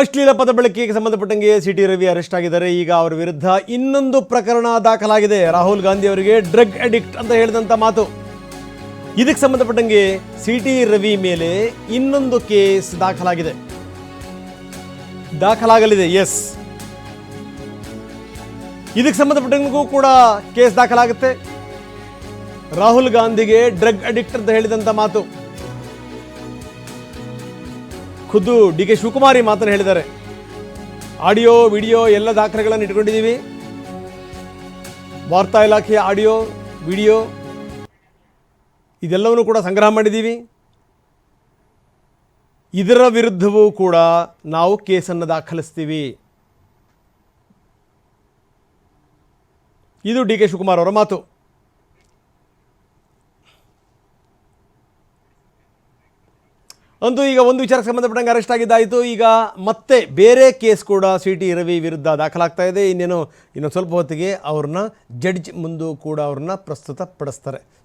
ಅಶ್ಲೀಲ ಪದ ಬಳಕೆಗೆ ಸಂಬಂಧಪಟ್ಟಂಗೆ ಸಿ ಟಿ ರವಿ ಅರೆಸ್ಟ್ ಆಗಿದ್ದಾರೆ. ಈಗ ಅವರ ವಿರುದ್ಧ ಇನ್ನೊಂದು ಪ್ರಕರಣ ದಾಖಲಾಗಿದೆ. ರಾಹುಲ್ ಗಾಂಧಿ ಅವರಿಗೆ ಡ್ರಗ್ ಅಡಿಕ್ಟ್ ಅಂತ ಹೇಳಿದಂಥ ಮಾತು. ಇದಕ್ಕೆ ಸಂಬಂಧಪಟ್ಟಂಗೆ ಸಿ ಟಿ ರವಿ ಮೇಲೆ ಇನ್ನೊಂದು ಕೇಸ್ ದಾಖಲಾಗಿದೆ. ದಾಖಲಾಗಲಿದೆ ಎಸ್ ಇದಕ್ಕೆ ಸಂಬಂಧಪಟ್ಟಂಗೂ ಕೂಡ ಕೇಸ್ ದಾಖಲಾಗುತ್ತೆ. ರಾಹುಲ್ ಗಾಂಧಿಗೆ ಡ್ರಗ್ ಅಡಿಕ್ಟ್ ಅಂತ ಹೇಳಿದಂಥ ಮಾತು. ಖುದ್ದು ಡಿ ಕೆ ಶಿವಕುಮಾರಿ ಮಾತನ್ನು ಹೇಳಿದ್ದಾರೆ. ಆಡಿಯೋ, ವಿಡಿಯೋ ಎಲ್ಲ ದಾಖಲೆಗಳನ್ನು ಇಟ್ಕೊಂಡಿದ್ದೀವಿ. ವಾರ್ತಾ ಇಲಾಖೆಯ ಆಡಿಯೋ, ವಿಡಿಯೋ ಇದೆಲ್ಲವನ್ನು ಕೂಡ ಸಂಗ್ರಹ ಮಾಡಿದ್ದೀವಿ. ಇದರ ವಿರುದ್ಧವೂ ಕೂಡ ನಾವು ಕೇಸನ್ನು ದಾಖಲಿಸ್ತೀವಿ. ಇದು ಡಿ ಕೆ ಶಿವಕುಮಾರ್ ಅವರ ಮಾತು. ಅಂತೂ ಈಗ ಒಂದು ವಿಚಾರಕ್ಕೆ ಸಂಬಂಧಪಟ್ಟಂಗೆ ಅರೆಸ್ಟ್ ಆಗಿದ್ದಾಯಿತು. ಈಗ ಮತ್ತೆ ಬೇರೆ ಕೇಸ್ ಕೂಡ ಸಿ ಟಿ ರವಿ ವಿರುದ್ಧ ದಾಖಲಾಗ್ತಾ ಇದೆ. ಇನ್ನೇನು, ಇನ್ನೊಂದು ಸ್ವಲ್ಪ ಹೊತ್ತಿಗೆ ಅವ್ರನ್ನ ಜಡ್ಜ್ ಮುಂದೂ ಕೂಡ ಅವ್ರನ್ನ ಪ್ರಸ್ತುತ ಪಡಿಸ್ತಾರೆ